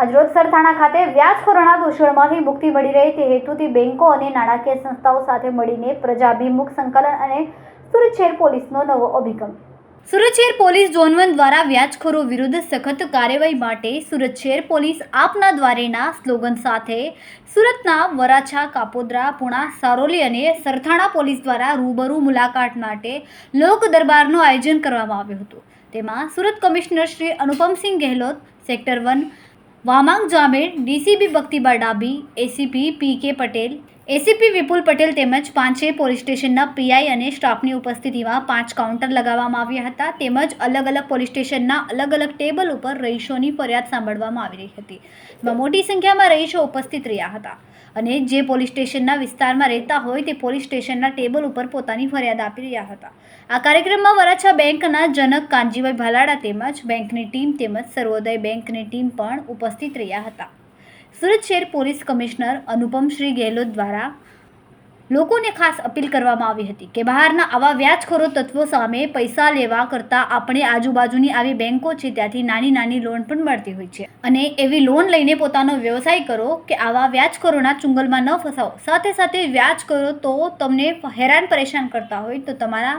આજરોજ સરથાણા ખાતે વ્યાજખોરોના દૂષણમાંથી મુક્તિ મળી રહે તે હેતુથી બેન્કો અને નાણાકીય સંસ્થાઓ સાથે મળીને પ્રજાભિમુખ સંકલન અને સુરતશહેર પોલીસનો નવો અભિગમ. સુરતશેર પોલીસ ઝોન વન દ્વારા વ્યાજખોરો વિરુદ્ધ સખત કાર્યવાહી માટે સુરતશેર પોલીસ આપના દ્વારેના સ્લોગન સાથે સુરતના વરાછા, કાપોદ્રા, પુણા, સારોલી અને સરથાણા પોલીસ દ્વારા રૂબરૂ મુલાકાત માટે લોક દરબારનું આયોજન કરવામાં આવ્યું હતું. તેમાં Surat commissioner Shri Anupamsinh Gehlot, sector one Vamang Jamer DCP Bhaktiba Dabhi ACP P કે પટેલ એસીપી વિપુલ પટેલ તેમજ પાંચે પોલીસ સ્ટેશનના પીઆઈ અને સ્ટાફની ઉપસ્થિતિમાં પાંચ કાઉન્ટર લગાવવામાં આવ્યા હતા. તેમજ અલગ અલગ પોલીસ સ્ટેશનના અલગ અલગ ટેબલ ઉપર રહીશોની ફરિયાદ સાંભળવામાં આવી રહી હતી. મોટી સંખ્યામાં રહીશો ઉપસ્થિત રહ્યા હતા. અને જે પોલીસ સ્ટેશનના વિસ્તારમાં રહેતા હોય તે પોલીસ સ્ટેશનના ટેબલ ઉપર પોતાની ફરિયાદ આપી રહ્યા હતા. આ કાર્યક્રમમાં વરાછા બેંકના જનક કાનજીભાઈ ભાલાડા તેમજ બેંકની ટીમ તેમજ સર્વોદય બેંકની ટીમ પણ ઉપસ્થિત રહ્યા હતા. સુરત શહેર પોલીસ કમિશનર અનુપમ શ્રી ગેહલોત દ્વારા લોકોને ખાસ અપીલ કરવામાં આવી હતી કે બહારના આવા વ્યાજખોરો તત્વો સામે પૈસા લેવા કરતાં આપણે આજુબાજુની આવી બેંકો છે ત્યાંથી નાની નાની લોન પણ મળતી હોય છે. અને એવી લોન લઈને પોતાનો વ્યવસાય કરો કે આવા વ્યાજખોરોના ચુંગલમાં ન ફસાવો. સાથે સાથે વ્યાજ કરો તો તમને હેરાન પરેશાન કરતા હોય તો તમારા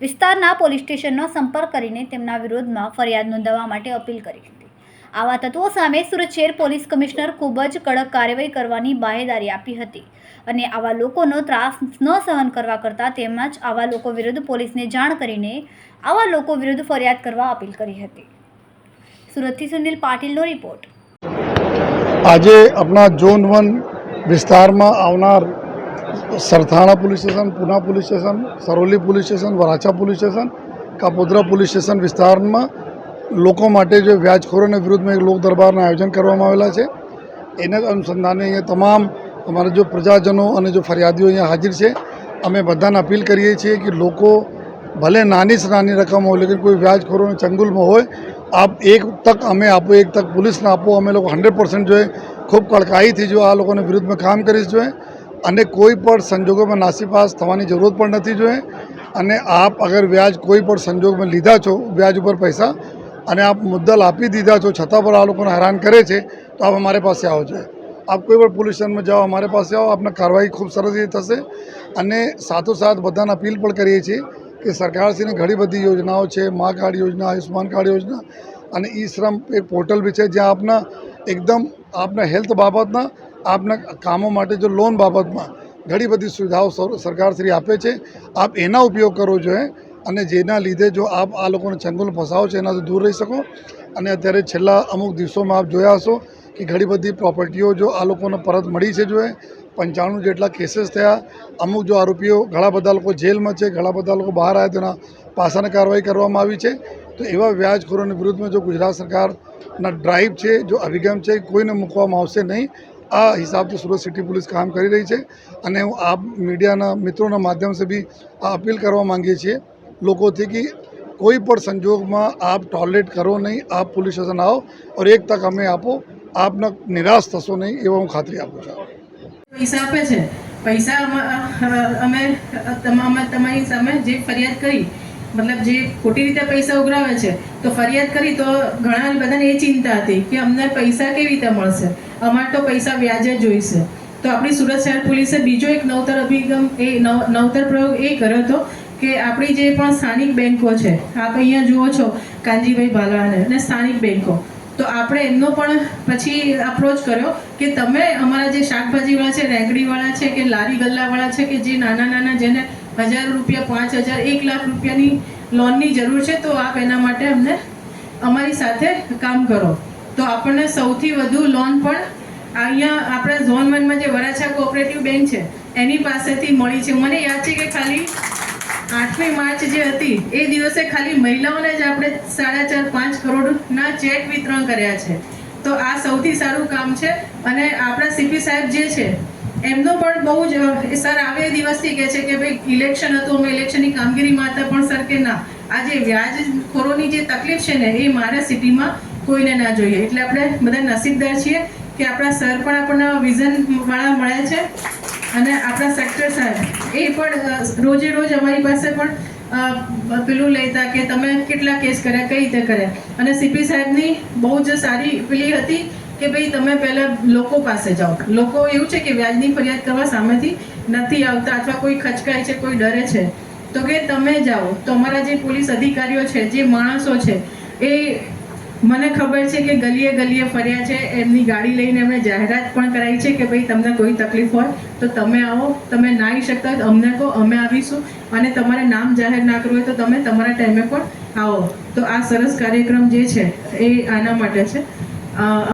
વિસ્તારના પોલીસ સ્ટેશનનો સંપર્ક કરીને તેમના વિરોધમાં ફરિયાદ નોંધાવવા માટે અપીલ કરી હતી. આવા તત્વો સામે સુરત શહેર પોલીસ કમિશનર ખૂબ જ કડક કાર્યવાહી કરવાની બાહેદારી આપી હતી અને આવા લોકોનો ત્રાસ ન સહન કરવા કરતાં તેમજ આવા લોકો વિરુદ્ધ પોલીસને જાણ કરીને આવા લોકો વિરુદ્ધ ફરિયાદ કરવા અપીલ કરી હતી. સુરતથી સુનિલ પાટીલનો રિપોર્ટ. આજે આપણા ઝોન વન વિસ્તારમાં આવનાર Sarthana police station, Puna police station, Saroli police station, Varachha police station, Kapodra police station વિસ્તારમાં લોકો માટે જે વ્યાજખોરોના વિરુદ્ધમાં એક લોક દરબારના આયોજન કરવામાં આવેલા છે. એના અનુસંધાને અહીંયા તમામ અમારા જો પ્રજાજનો અને જો ફરિયાદીઓ અહીંયા હાજર છે. અમે બધાને અપીલ કરીએ છીએ કે લોકો ભલે નાની સે નાની રકમ હોય, લેકિન કોઈ વ્યાજખોરોને ચંગુલમાં હોય, આપ એક તક અમે આપો, એક તક પોલીસને આપો. અમે લોકો હંડ્રેડ પર્સન્ટ જોઈએ ખૂબ કડકાઈથી જો આ લોકોને વિરુદ્ધમાં કામ કરીશ જોઈએ અને કોઈ પણ સંજોગોમાં નાસીપાસ થવાની જરૂરત પણ નથી જોઈએ અને આપ અગર વ્યાજ કોઈ પણ સંજોગમાં લીધા છો, વ્યાજ ઉપર પૈસા અને આપ મુદ્દલ આપી દીધા છો, છતાં પણ આ લોકોને હેરાન કરે છે, તો આપ અમારી પાસે આવો જોઈએ આપ કોઈ પણ પોલીસ સ્ટેશનમાં જાઓ, અમારી પાસે આવો, આપને કાર્યવાહી ખૂબ સરસ રીતે થશે. અને સાથોસાથ બધાને અપીલ પણ કરીએ છીએ કે સરકારશ્રીની ઘણી બધી યોજનાઓ છે, મા કાર્ડ યોજના આયુષ્માન કાર્ડ યોજના અને ઈ શ્રમ એક પોર્ટલ બી છે, જ્યાં આપના એકદમ આપના હેલ્થ બાબતના, આપના કામો માટે જો લોન બાબતમાં ઘણી બધી સુવિધાઓ સર- સરકારશ્રી આપે છે. આપ એના ઉપયોગ કરવો જોઈએ અને જેના લીધે જો આપ આ લોકોને ચંગુલ ફસાવો છે, એનાથી દૂર રહી શકો. અને અત્યારે છેલ્લા અમુક દિવસોમાં આપ જોયા હશો કે ઘણી બધી પ્રોપર્ટીઓ જો આ લોકોને પરત મળી છે જોઈએ પંચાણું જેટલા કેસીસ થયા. અમુક જો આરોપીઓ ઘણા બધા લોકો જેલમાં છે, ઘણા બધા લોકો બહાર આવ્યા, તેના પાસાની કાર્યવાહી કરવામાં આવી છે. તો એવા વ્યાજખોરોની વિરુદ્ધમાં જો ગુજરાત સરકારના ડ્રાઈવ છે, જો અભિગમ છે, કોઈને મૂકવામાં આવશે નહીં. આ હિસાબથી સુરત સિટી પોલીસ કામ કરી રહી છે. અને હું આ મીડિયાના મિત્રોના માધ્યમથી બી આ અપીલ કરવા માંગીએ છીએ લોકોથી કે કોઈ પણ સંજોગમાં આપ ટોયલેટ કરો નહીં, આપ પોલીસ સ્ટેશન આવો ઓર એક તક અમે આપો આપને નિરાશ થશો નહીં એવા હું ખાતરી આપું છું. પૈસા આપે છે. પૈસા અમ- અમે તમારી સામે જે ફરિયાદ કરી, મતલબ જે ખોટી રીતે પૈસા ઉઘરાવે છે, તો ફરિયાદ કરી તો ઘણા બધાને એ ચિંતા હતી કે અમને પૈસા કેવી રીતે મળશે? અમારે તો પૈસા વ્યાજે જોઈશે. તો આપણી સુરત શહેર પોલીસે બીજો એક નવતર અભિગમ, એ નવ- નવતર પ્રયોગ એ કર્યો હતો કે આપણી જે પણ સ્થાનિક બેન્કો છે આપ અહીંયા જુઓ છો, કાનજીભાઈ ભાલાને અને સ્થાનિક બેન્કો તો આપણે એમનો પણ પછી અપ્રોચ કર્યો કે તમે અમારા જે શાકભાજીવાળા છે, રેંગડીવાળા છે કે લારી ગલ્લાવાળા છે કે જે નાના નાના જેને હજાર રૂપિયા, પાંચ હજાર, એક લાખ રૂપિયાની લોનની જરૂર છે, તો આપ એના માટે અમને અમારી સાથે કામ કરો. તો આપણને સૌથી વધુ લોન પણ અહીંયા આપણા ઝોન વનમાં જે વરાછા કોઓપરેટિવ બેંક છે, એની પાસેથી મળી છે. મને યાદ છે કે ખાલી આઠમી માર્ચ જે હતી, એ દિવસે ખાલી મહિલાઓને જ આપણે સાડા ચાર, પાંચ કરોડના ચેક વિતરણ કર્યા છે. તો આ સૌથી સારું કામ છે અને આપણા સીપી સાહેબ જે છે, એમનો પણ બહુ જ સર આવે એ દિવસથી કહે છે કે ભાઈ ઇલેક્શન હતું, અમે ઇલેક્શનની કામગીરી માતા પણ સર કે ના. આ જે વ્યાજખોરોની જે તકલીફ છે ને, એ મારા સિટીમાં કોઈને ના જોઈએ. એટલે આપણે બધા નસીબદાર છીએ કે આપણા સર પણ આપણને વિઝન વાળા મળ્યા છે અને આપણા સેક્ટર સાહેબ એ પણ રોજે રોજ અમારી પાસે પણ પેલું લેતા કે તમે કેટલા કેસ કર્યા, કઈ રીતે કર્યા. અને સીપી સાહેબની બહુ જ સારી પેલી હતી કે ભાઈ તમે પહેલા લોકો પાસે જાઓ. લોકો એવું છે કે વ્યાજની ફરિયાદ કરવા સામેથી નથી આવતા અથવા કોઈ ખચકાય છે, કોઈ ડરે છે, તો કે તમે જાઓ. તો અમારા જે પોલીસ અધિકારીઓ છે, જે માણસો છે, એ મને ખબર છે કે ગલીએ ગલીએ ફર્યા છે, એમની ગાડી લઈને એમણે જાહેરાત પણ કરાઈ છે કે ભાઈ તમને કોઈ તકલીફ હોય તો તમે આવો, તમે ના શકતા હોય અમને કહો, અમે આવીશું. અને તમારે નામ જાહેર ના કરવું હોય તો તમે તમારા ટાઈમે પણ આવો. તો આ સરસ કાર્યક્રમ જે છે, એ આના માટે છે.